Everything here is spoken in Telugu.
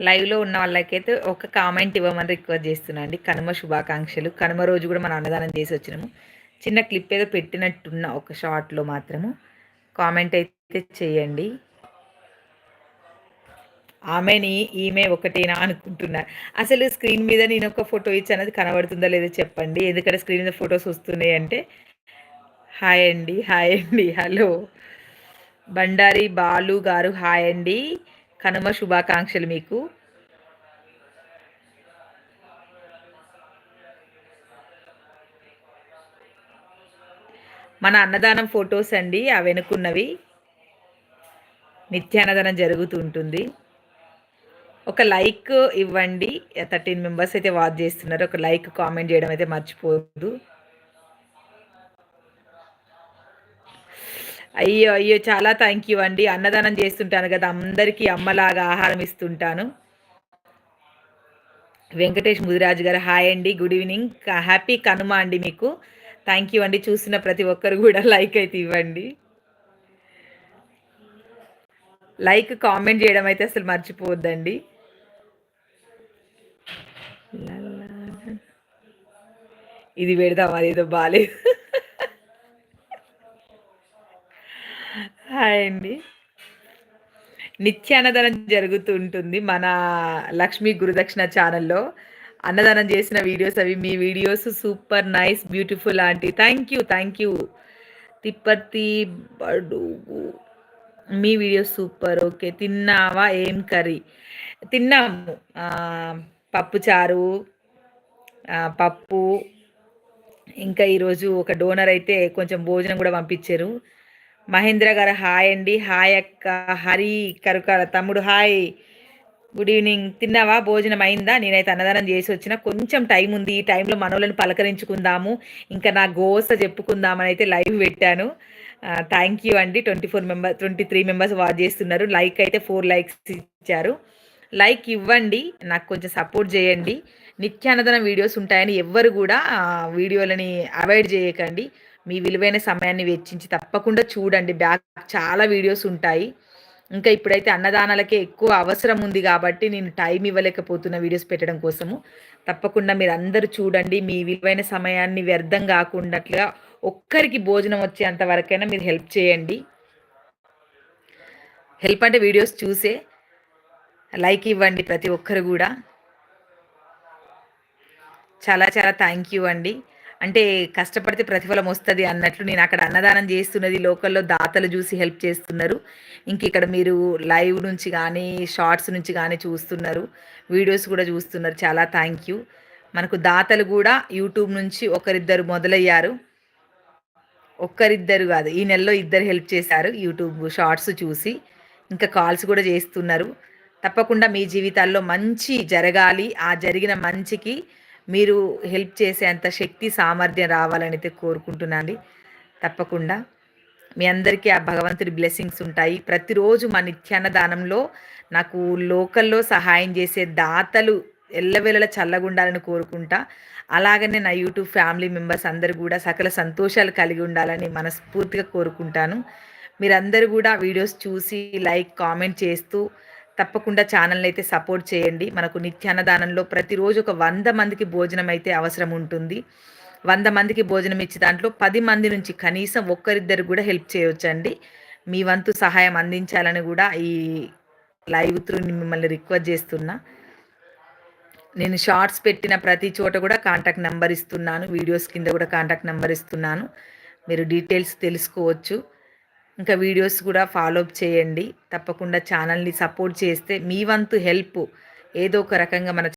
లైవ్లో ఉన్న వాళ్ళకైతే ఒక కామెంట్ ఇవ్వమని రిక్వెస్ట్ చేస్తున్నా అండి. కనుమ శుభాకాంక్షలు. కనుమ రోజు కూడా మనం అన్నదానం చేసి వచ్చినాము. చిన్న క్లిప్ ఏదో పెట్టినట్టున్న ఒక షార్ట్లో మాత్రము. కామెంట్ అయితే చేయండి. ఆమెని ఈమె ఒకటేనా అనుకుంటున్నారు. అసలు స్క్రీన్ మీద నేను ఒక ఫోటో ఇచ్చానది కనబడుతుందా లేదో చెప్పండి. ఎందుకంటే స్క్రీన్ మీద ఫొటోస్ వస్తున్నాయి అంటే. హాయ్ అండి హాయ్ అండి హలో బండారి బాలు గారు హాయ్ అండి. కనుమ శుభాకాంక్షలు మీకు. మన అన్నదానం ఫొటోస్ అండి ఆ వెనుకున్నవి. నిత్యాన్నదానం జరుగుతుంటుంది ఒక లైక్ ఇవ్వండి. థర్టీన్ మెంబర్స్ అయితే వాచ్ చేస్తున్నారు. ఒక లైక్ కామెంట్ చేయడం అయితే మర్చిపోదు అయ్యో అయ్యో చాలా థ్యాంక్ యూ అండి. అన్నదానం చేస్తుంటాను కదా అందరికీ అమ్మలాగా ఆహారం ఇస్తుంటాను. వెంకటేష్ ముదిరాజు గారు హాయ్ అండి గుడ్ ఈవినింగ్ హ్యాపీ కనుమ అండి మీకు. థ్యాంక్ యూ అండి చూసిన ప్రతి ఒక్కరు కూడా లైక్ అయితే ఇవ్వండి. లైక్ కామెంట్ చేయడం అయితే అసలు మర్చిపోవద్దండి. ఇది పెడదాం అదేదో బాగాలేదు హాయ్ అండి. నిత్య అన్నదానం జరుగుతూ ఉంటుంది మన లక్ష్మీ గురుదక్షిణ ఛానల్లో. అన్నదానం చేసిన వీడియోస్ అవి మీ videos super nice beautiful aunty. Thank you thank you. తిప్పతి బడుగు. మీ వీడియో సూపర్ ఓకే. తిన్నావా? ఏం కర్రీ? తిన్నాము. పప్పుచారు పప్పు. ఇంకా ఈరోజు ఒక డోనర్ అయితే కొంచెం భోజనం కూడా పంపించారు. మహేంద్ర గారు హాయ్ అండి. హాయ్ అక్క. హరి కరుకర తమ్ముడు హాయ్. Good evening. తిన్నావా? భోజనం అయిందా? నేనైతే అన్నదానం చేసి వచ్చిన. కొంచెం టైం ఉంది. ఈ టైంలో మనోళ్ళని పలకరించుకుందాము. ఇంకా నా గోస చెప్పుకుందామని అయితే లైవ్ పెట్టాను. థ్యాంక్ యూ అండి. Twenty four member twenty three members watch చేస్తున్నారు. లైక్ అయితే ఫోర్ లైక్స్ ఇచ్చారు. లైక్ ఇవ్వండి. నాకు కొంచెం సపోర్ట్ చేయండి. నిత్యానదనం వీడియోస్ ఉంటాయని ఎవ్వరు కూడా వీడియోలని అవాయిడ్ చేయకండి. మీ విలువైన సమయాన్ని వెచ్చించి తప్పకుండా చూడండి. బ్యాక్ చాలా వీడియోస్ ఉంటాయి. ఇంకా ఇప్పుడైతే అన్నదానాలకే ఎక్కువ అవసరం ఉంది కాబట్టి నేను టైం ఇవ్వలేకపోతున్న వీడియోస్ పెట్టడం కోసము. తప్పకుండా మీరు అందరూ చూడండి. మీ విలువైన సమయాన్ని వ్యర్థం కాకుండా ఒక్కరికి భోజనం వచ్చేంత వరకైనా మీరు హెల్ప్ చేయండి. హెల్ప్ అంటే వీడియోస్ చూసే లైక్ ఇవ్వండి ప్రతి ఒక్కరు కూడా. చాలా చాలా థ్యాంక్ యూ అండి. అంటే కష్టపడితే ప్రతిఫలం వస్తుంది అన్నట్లు నేను అక్కడ అన్నదానం చేస్తున్నది లోకల్లో దాతలు చూసి హెల్ప్ చేస్తున్నారు. ఇంక ఇక్కడ మీరు లైవ్ నుంచి కానీ షార్ట్స్ నుంచి కానీ చూస్తున్నారు. వీడియోస్ కూడా చూస్తున్నారు. చాలా థ్యాంక్ యూ. మనకు దాతలు కూడా యూట్యూబ్ నుంచి ఒకరిద్దరు మొదలయ్యారు. ఒక్కరిద్దరు కాదు ఈ నెలలో ఇద్దరు హెల్ప్ చేశారు యూట్యూబ్ షార్ట్స్ చూసి. ఇంకా కాల్స్ కూడా చేస్తున్నారు. తప్పకుండా మీ జీవితాల్లో మంచి జరగాలి. ఆ జరిగిన మంచికి మీరు హెల్ప్ చేసేంత శక్తి సామర్థ్యం రావాలని అయితే కోరుకుంటున్నాను తప్పకుండా. మీ అందరికీ ఆ భగవంతుడి బ్లెస్సింగ్స్ ఉంటాయి. ప్రతిరోజు మా నిత్యాన్నదానంలో నాకు లోకల్లో సహాయం చేసే దాతలు ఎల్లవేళల చల్లగుండాలని కోరుకుంటా. అలాగనే నా యూట్యూబ్ ఫ్యామిలీ మెంబర్స్ అందరు కూడా సకల సంతోషాలు కలిగి ఉండాలని మనస్ఫూర్తిగా కోరుకుంటాను. మీరందరూ కూడా వీడియోస్ చూసి లైక్ కామెంట్ చేస్తూ తప్పకుండా ఛానల్ని అయితే సపోర్ట్ చేయండి. మనకు నిత్యాన్నదానంలో ప్రతిరోజు ఒక వంద మందికి భోజనం అయితే అవసరం ఉంటుంది. వంద మందికి భోజనం ఇచ్చే దాంట్లో పది మంది నుంచి కనీసం ఒక్కరిద్దరు కూడా హెల్ప్ చేయవచ్చండి మీ వంతు సహాయం అందించాలని కూడా ఈ లైవ్ త్రూ మిమ్మల్ని రిక్వెస్ట్ చేస్తున్నా. నేను షార్ట్స్ పెట్టిన ప్రతి చోట కూడా కాంటాక్ట్ నెంబర్ ఇస్తున్నాను. వీడియోస్ కింద కూడా కాంటాక్ట్ నెంబర్ ఇస్తున్నాను. మీరు డీటెయిల్స్ తెలుసుకోవచ్చు. ఇంకా వీడియోస్ కూడా ఫాలో అప్ చేయండి. తప్పకుండా ఛానల్ని సపోర్ట్ చేస్తే మీ వంతు హెల్ప్ ఏదో ఒక రకంగా మన